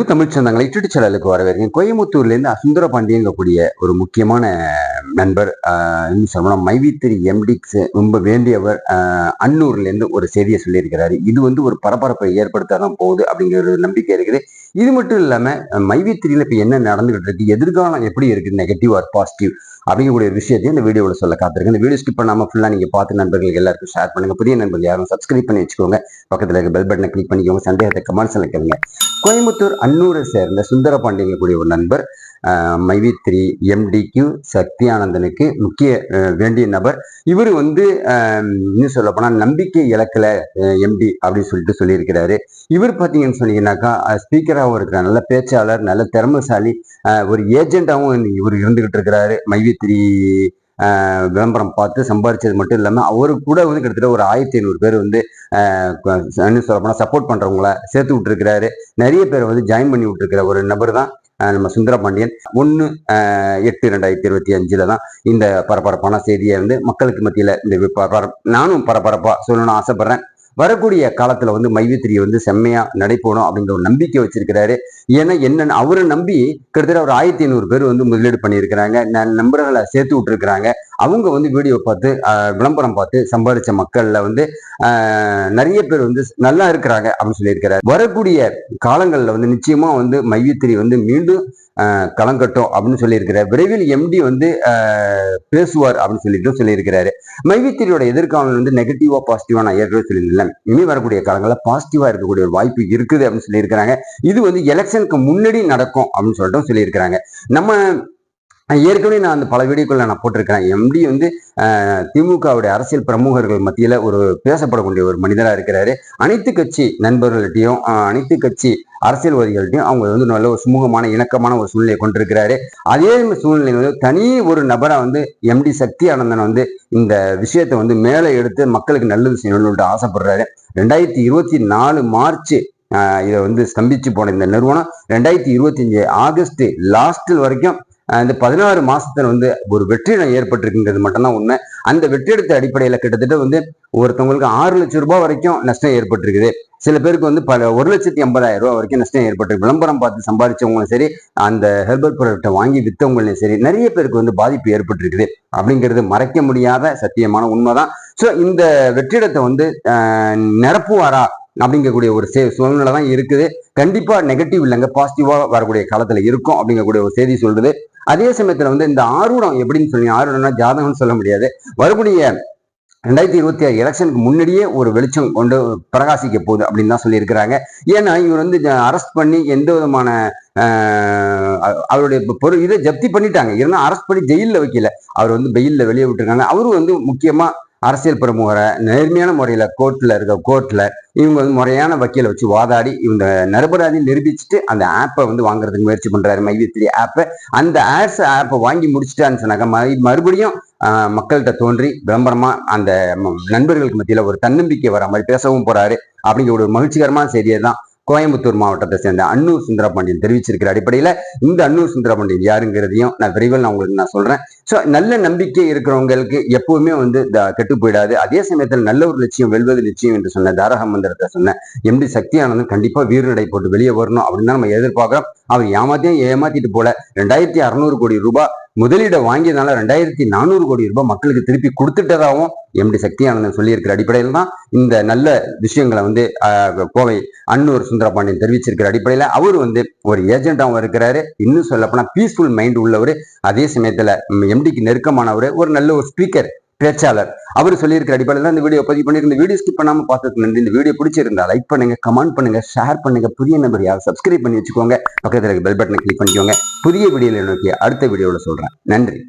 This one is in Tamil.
அன்பு தமிழ் சொந்தங்களை இட்டுச்சலலுக்கு வரவேற்கிறேன். கோயம்புத்தூர்லேருந்து அசுந்தர பாண்டியங்கக்கூடிய ஒரு முக்கியமான நண்பர் சொல்லணும். மைவித்திரி எம்டிக்ஸ் ரொம்ப வேண்டியவர். அன்னூர்லேருந்து ஒரு செய்தியை சொல்லியிருக்கிறாரு. இது வந்து ஒரு பரபரப்பை ஏற்படுத்த தான் போகுது அப்படிங்கிற ஒரு நம்பிக்கை இருக்குது. இது மட்டும் இல்லாமல் மைவித்திரியில் இப்போ என்ன நடந்துகிட்டு இருக்கு? எதிர்காலம் எப்படி இருக்குது நெகட்டிவ் ஆர் பாசிட்டிவ் அப்படிங்கக்கூடிய ஒரு விஷயத்தையும் இந்த வீடியோவில் சொல்ல காத்திருக்கேன். இந்த வீடியோ ஸ்கிப் பண்ணாமல் ஃபுல்லாக நீங்கள் பார்த்து நண்பர்களுக்கு எல்லாருக்கும் ஷேர் பண்ணுங்க. புதிய நண்பர்கள் யாரும் சப்ஸ்கிரைப் பண்ணி வச்சுக்கோங்க. பக்கத்தில் இருக்க பெல் பட்டனை கிளிக் பண்ணிக்கோங்க. சந்தேகத்தை கமெண்ட்ஸில் கேளுங்க. கோயம்புத்தூர் அன்னூரை சேர்ந்த சுந்தர பாண்டியன் கூடிய ஒரு நண்பர் ஆஹ், மைவித்ரி எம்டிக்கு சக்தியானந்தனுக்கு முக்கிய வேண்டிய நபர். இவர் வந்து இன்னும் சொல்ல போனால் நம்பிக்கை இழக்கல எம்டி அப்படின்னு சொல்லிட்டு சொல்லியிருக்கிறாரு. இவர் பார்த்தீங்கன்னு சொன்னீங்கன்னாக்கா ஸ்பீக்கராகவும் இருக்கிறார். நல்ல பேச்சாளர் நல்ல திறமைசாலி ஒரு ஏஜெண்டாகவும் இவர் இருந்துகிட்டு இருக்கிறாரு. மைவித்ரி விளம்பரம் பார்த்து சம்பாரிச்சது மட்டும் இல்லாமல் அவரு கூட வந்து கிட்டத்தட்ட ஒரு ஆயிரத்தி ஐநூறு பேர் வந்து ஆஹ், இன்னும் சொல்ல போனால் சப்போர்ட் பண்ணுறவங்கள சேர்த்து விட்டுருக்கிறாரு. நிறைய பேர் வந்து ஜாயின் பண்ணி விட்டுருக்கிற ஒரு நபர் தான் நம்ம சுந்தரபாண்டியன் ஒன்று எட்டு ரெண்டாயிரத்தி இருபத்தி அஞ்சில் தான் இந்த பரபரப்பான செய்தியை வந்து மக்களுக்கு மத்தியில் இந்த நானும் பரபரப்பாக சொல்லணும்னு ஆசைப்பட்றேன். வரக்கூடிய காலத்தில் வந்து மைவித்திரியை வந்து செம்மையாக நடைபோடும் அப்படிங்கிற ஒரு நம்பிக்கை வச்சிருக்கிறாரு. ஏன்னா என்ன அவரை நம்பி கிட்டத்தட்ட ஒரு ஆயிரத்தி ஐநூறு பேர் வந்து முதலீடு பண்ணியிருக்கிறாங்க. ந- நண்பர்களை சேர்த்து விட்டுருக்கிறாங்க. அவங்க வந்து வீடியோ பார்த்து விளம்பரம் பார்த்து சம்பாதிச்ச மக்கள்ல வந்து நிறைய பேர் வந்து நல்லா இருக்கிறாங்க அப்படின்னு சொல்லியிருக்கிறார். வரக்கூடிய காலங்களில் வந்து நிச்சயமா வந்து மைவித்திரி வந்து மீண்டும் களங்கட்டும் அப்படின்னு சொல்லியிருக்கிறார். விரைவில் எம்டி வந்து பேசுவார் அப்படின்னு சொல்லிட்டு சொல்லியிருக்கிறாரு. மைவித்திரியோட எதிர்காலம் வந்து நெகட்டிவா பாசிட்டிவா நான் ஏற்கனவே சொல்லியிருந்தேன் இனி வரக்கூடிய காலங்களில் பாசிட்டிவா இருக்கக்கூடிய ஒரு வாய்ப்பு இருக்குது அப்படின்னு சொல்லியிருக்கிறாங்க. இது வந்து எலெக்ஷனுக்கு முன்னாடி நடக்கும் அப்படின்னு சொல்லிட்டு சொல்லியிருக்கிறாங்க. நம்ம ஏற்கனவே நான் அந்த பல வீடியோக்கள் நான் போட்டிருக்கிறேன். எம்டி வந்து திமுகவுடைய அரசியல் பிரமுகர்கள் மத்தியில் ஒரு பேசப்படக்கூடிய ஒரு மனிதராக இருக்கிறாரு. அனைத்து கட்சி நண்பர்கள்ட்டையும் அனைத்து கட்சி அரசியல்வாதிகள்ட்டையும் அவங்க வந்து நல்ல ஒரு சுமூகமான இணக்கமான ஒரு சூழ்நிலையை கொண்டிருக்கிறாரு. அதே சூழ்நிலை வந்து தனி ஒரு நபராக வந்து எம்டி சக்தி ஆனந்தன் வந்து இந்த விஷயத்தை வந்து மேலே எடுத்து மக்களுக்கு நல்லது செய்யணும்னு ஆசைப்படுறாரு. ரெண்டாயிரத்தி இருபத்தி நாலு மார்ச் இதை வந்து ஸ்தம்பிச்சு போன இந்த நிறுவனம் ரெண்டாயிரத்தி இருபத்தி அஞ்சு ஆகஸ்ட் லாஸ்ட் வரைக்கும் இந்த பதினாறு மாசத்துல வந்து ஒரு வெற்றிடம் ஏற்பட்டிருக்குங்கிறது மட்டும்தான் உண்மை. அந்த வெற்றிடத்தை அடிப்படையில கிட்டத்தட்ட வந்து ஒருத்தவங்களுக்கு ஆறு லட்சம் ரூபாய் வரைக்கும் நஷ்டம் ஏற்பட்டிருக்குது. சில பேருக்கு வந்து பல ஒரு லட்சத்தி ஐம்பதாயிரம் ரூபாய் வரைக்கும் நஷ்டம் ஏற்பட்டிருக்கு. விளம்பரம் பார்த்து சம்பாதிச்சவங்களும் சரி அந்த ஹெர்பல் ப்ராடக்டை வாங்கி வித்தவங்களும் சரி நிறைய பேருக்கு வந்து பாதிப்பு ஏற்பட்டிருக்குது. அப்படிங்கிறது மறைக்க முடியாத சத்தியமான உண்மைதான். ஸோ இந்த வெற்றிடத்தை வந்து நிரப்புவாரா அப்படிங்கக்கூடிய ஒரு சே சூழ்நிலை தான் இருக்குது. கண்டிப்பாக நெகட்டிவ் இல்லைங்க பாசிட்டிவாக வரக்கூடிய காலத்தில் இருக்கும் அப்படிங்கக்கூடிய ஒரு செய்தி சொல்றது அதே சமயத்தில் வந்து இந்த ஆர்வம் எப்படின்னு சொல்லி ஆர்வம்னா ஜாதகம்னு சொல்ல முடியாது. வரக்கூடிய ரெண்டாயிரத்தி இருபத்தி ஆறு எலெக்ஷனுக்கு முன்னாடியே ஒரு வெளிச்சம் கொண்டு பிரகாசிக்க போகுது அப்படின்னு தான் சொல்லியிருக்கிறாங்க. ஏன்னா இவர் வந்து அரெஸ்ட் பண்ணி எந்த விதமான அவருடைய பொருள் இதை ஜப்தி பண்ணிட்டாங்க. இருந்தால் அரெஸ்ட் பண்ணி ஜெயிலில் வைக்கல. அவர் வந்து பெயிலில் வெளியே விட்டுருக்காங்க. அவரும் வந்து முக்கியமாக அரசியல் பிரமுகரை நேர்மையான முறையில் கோர்ட்டில் இருக்க கோர்ட்டில் இவங்க வந்து முறையான வக்கீலை வச்சு வாதாடி இவங்க நிரபராதி நிரூபிச்சுட்டு அந்த ஆப்பை வந்து வாங்குறதுக்கு முயற்சி பண்றாரு மைவித்திரி ஆப்பை அந்த ஆட்ஸ் ஆப்பை வாங்கி முடிச்சிட்டான்னு சொன்னாக்க மறு- மறுபடியும் மக்கள்கிட்ட தோன்றி விளம்பரமாக அந்த நண்பர்களுக்கு மத்தியில் ஒரு தன்னம்பிக்கை வர மாதிரி பேசவும் போகிறாரு அப்படிங்கிற ஒரு மகிழ்ச்சிகரமான செய்தியை தான் கோயம்புத்தூர் மாவட்டத்தை சேர்ந்த அன்னூர் சுந்தரபாண்டியன் தெரிவிச்சிருக்கிற அடிப்படையில இந்த அன்னூர் சுந்தரபாண்டியன் யாருங்கிறதையும் நான் விரைவில் நான் உங்களுக்கு நான் சொல்றேன். ஸோ நல்ல நம்பிக்கை இருக்கிறவங்களுக்கு எப்பவுமே வந்து கெட்டு போயிடாது. அதே சமயத்தில் நல்ல ஒரு லட்சியம் வெல்வது நிச்சயம் என்று சொன்ன தாரக மந்திரத்தை சொன்ன எம்டி சக்தியானந்தன் கண்டிப்பா வீரநடை போட்டு வெளியே வரணும் அப்படின்னு தான் நம்ம எதிர்பார்க்கிறோம். அவர் ஏமாத்தியும் ஏமாத்திட்டு போல. ரெண்டாயிரத்தி அறுநூறு கோடி ரூபாய் முதலீடை வாங்கியதுனால ரெண்டாயிரத்தி நானூறு கோடி ரூபாய் மக்களுக்கு திருப்பி கொடுத்துட்டதாகவும் எம்டி சக்தியானந்தன் சொல்லியிருக்கிற அடிப்படையில் தான் இந்த நல்ல விஷயங்களை வந்து கோவை அன்னூர் சுந்தரபாண்டியன் தெரிவிச்சிருக்கிற அடிப்படையில் அவர் வந்து ஒரு ஏஜென்ட்டாகவும் இருக்கிறாரு. இன்னும் சொல்லப்போனால் பீஸ்ஃபுல் மைண்ட் உள்ளவர். அதே சமயத்தில் எம்டிக்கு நெருக்கமானவர். ஒரு நல்ல ஒரு ஸ்பீக்கர் பேச்சாளர். அவர் சொல்லியிருக்கிற அடிப்படையில் தான் இந்த வீடியோ பதிவு பண்ணியிருக்க இந்த வீடியோ ஸ்கிப் பண்ணாம பார்த்ததுக்கு நன்றி. இந்த வீடியோ பிடிச்சிருந்தா லைக் பண்ணுங்க கமெண்ட் பண்ணுங்க ஷேர் பண்ணுங்க. புதிய நம்பர் யாரும் சப்ஸ்கிரைப் பண்ணி வச்சுக்கோங்க பக்கத்தில் இருக்க பெல் பட்டனை கிளிக் பண்ணிக்கோங்க. புதிய வீடியோவில் நோக்கி அடுத்த வீடியோவில் சொல்றேன். நன்றி.